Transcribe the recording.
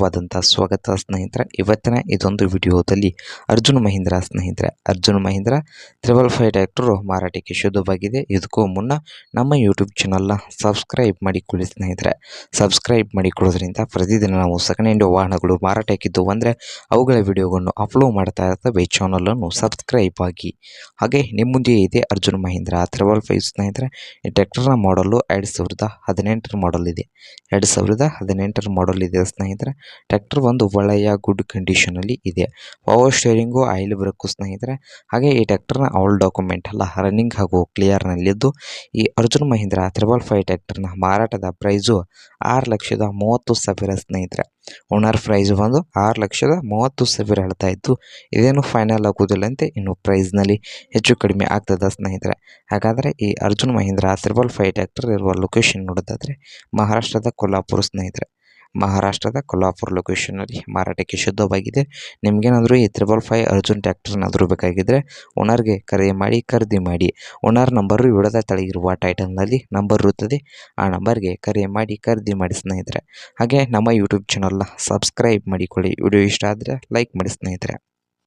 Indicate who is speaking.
Speaker 1: ವಾದಂಥ ಸ್ವಾಗತ ಸ್ನೇಹಿತರೆ. ಇವತ್ತಿನ ಇದೊಂದು ವಿಡಿಯೋದಲ್ಲಿ ಅರ್ಜುನ್ ಮಹೀಂದ್ರ ಸ್ನೇಹಿತರೆ. Arjun Mahindra triple five tractor ಮಾರಾಟಕ್ಕೆ ಶುದ್ಧವಾಗಿದೆ. ಇದಕ್ಕೂ ಮುನ್ನ ನಮ್ಮ ಯೂಟ್ಯೂಬ್ ಚಾನಲ್ನ ಸಬ್ಸ್ಕ್ರೈಬ್ ಮಾಡಿಕೊಳ್ಳಿ ಸ್ನೇಹಿತರೆ. ಸಬ್ಸ್ಕ್ರೈಬ್ ಮಾಡಿಕೊಳ್ಳೋದ್ರಿಂದ ಪ್ರತಿದಿನ ನಾವು ಸೆಕೆಂಡ್ ಹ್ಯಾಂಡ್ ವಾಹನಗಳು ಮಾರಾಟಕ್ಕಿದ್ದು ಅಂದರೆ ಅವುಗಳ ವಿಡಿಯೋಗಳನ್ನು ಅಪ್ಲೋಡ್ ಮಾಡ್ತಾ ಇರ್ತವೆ. ಚಾನಲನ್ನು ಸಬ್ಸ್ಕ್ರೈಬ್ ಆಗಿ. ಹಾಗೆ ನಿಮ್ಮ ಇದೆ ಅರ್ಜುನ್ ಮಹೀಂದ್ರ ತ್ರಿಬಲ್ ಫೈವ್ ಸ್ನೇಹಿತರೆ. ಈ ಟ್ರ್ಯಾಕ್ಟರ್ನ ಮಾಡಲು ಎರಡು ಸಾವಿರದ ಹದಿನೆಂಟರ ಮಾಡಲ್ ಇದೆ. ಎರಡು ಸಾವಿರದ ಹದಿನೆಂಟರ ಮಾಡಲ್ ಇದೆ ಸ್ನೇಹಿತರೆ. ಟ್ರ್ಯಾಕ್ಟರ್ ಒಂದು ಒಳ್ಳೆಯ ಗುಡ್ ಕಂಡೀಷನ್ ಅಲ್ಲಿ ಇದೆ. ಪವರ್ ಸ್ಟೇರಿಂಗು ಆಯಿಲ್ ಬ್ರೇಕು ಸ್ನೇಹಿತರೆ, ಹಾಗೆ ಈ ಟ್ರ್ಯಾಕ್ಟರ್ನ ಆಲ್ ಡಾಕ್ಯುಮೆಂಟ್ ಎಲ್ಲ ರನ್ನಿಂಗ್ ಹಾಗೂ ಕ್ಲಿಯರ್ನಲ್ಲಿದ್ದು ಈ ಅರ್ಜುನ್ ಮಹೀಂದ್ರ ತ್ರಿಬಲ್ ಫೈವ್ನ ಮಾರಾಟದ ಪ್ರೈಸು ಆರು ಲಕ್ಷದ ಮೂವತ್ತು ಸಾವಿರ ಸ್ನೇಹಿತರೆ. ಓನರ್ ಪ್ರೈಸ್ ಬಂದು ಆರು ಲಕ್ಷದ ಮೂವತ್ತು ಸಾವಿರ ಹೇಳ್ತಾ ಇದ್ದು, ಇದೇನು ಫೈನಲ್ ಆಗುವುದಿಲ್ಲಂತೆ ಇನ್ನು ಪ್ರೈಸ್ನಲ್ಲಿ ಹೆಚ್ಚು ಕಡಿಮೆ ಆಗ್ತದ ಸ್ನೇಹಿತರೆ. ಹಾಗಾದರೆ ಈ Arjun Mahindra triple five tractor ಇರುವ ಲೊಕೇಶನ್ ನೋಡೋದಾದರೆ ಮಹಾರಾಷ್ಟ್ರದ ಕೊಲ್ಲಾಪುರ ಸ್ನೇಹಿತರೆ. ಮಹಾರಾಷ್ಟ್ರದ ಕೊಲ್ಹಾಪುರ ಲೊಕೇಶನಲ್ಲಿ ಮಾರಾಟಕ್ಕೆ ಶುದ್ಧವಾಗಿದೆ. ನಿಮಗೇನಾದರೂ ಈ ತ್ರಿಬಲ್ ಫೈವ್ ಅರ್ಜುನ್ ಟ್ರ್ಯಾಕ್ಟರ್ನಾದರೂ ಬೇಕಾಗಿದ್ದರೆ ಓನರ್ಗೆ ಕರೆ ಮಾಡಿ, ಖರೀದಿ ಮಾಡಿ. ಓನರ್ ನಂಬರು ವಿಡದ ತಳಗಿರುವ ಟೈಟಲ್ನಲ್ಲಿ ನಂಬರ್ ಇರುತ್ತದೆ. ಆ ನಂಬರ್ಗೆ ಕರೆ ಮಾಡಿ, ಖರೀದಿ ಮಾಡಿ ಸ್ನೇಹಿತರೆ. ಹಾಗೆ ನಮ್ಮ ಯೂಟ್ಯೂಬ್ ಚಾನಲ್ನ ಸಬ್ಸ್ಕ್ರೈಬ್ ಮಾಡಿಕೊಳ್ಳಿ. ವಿಡಿಯೋ ಇಷ್ಟ ಆದರೆ ಲೈಕ್ ಮಾಡಿ ಸ್ನೇಹಿತರೆ.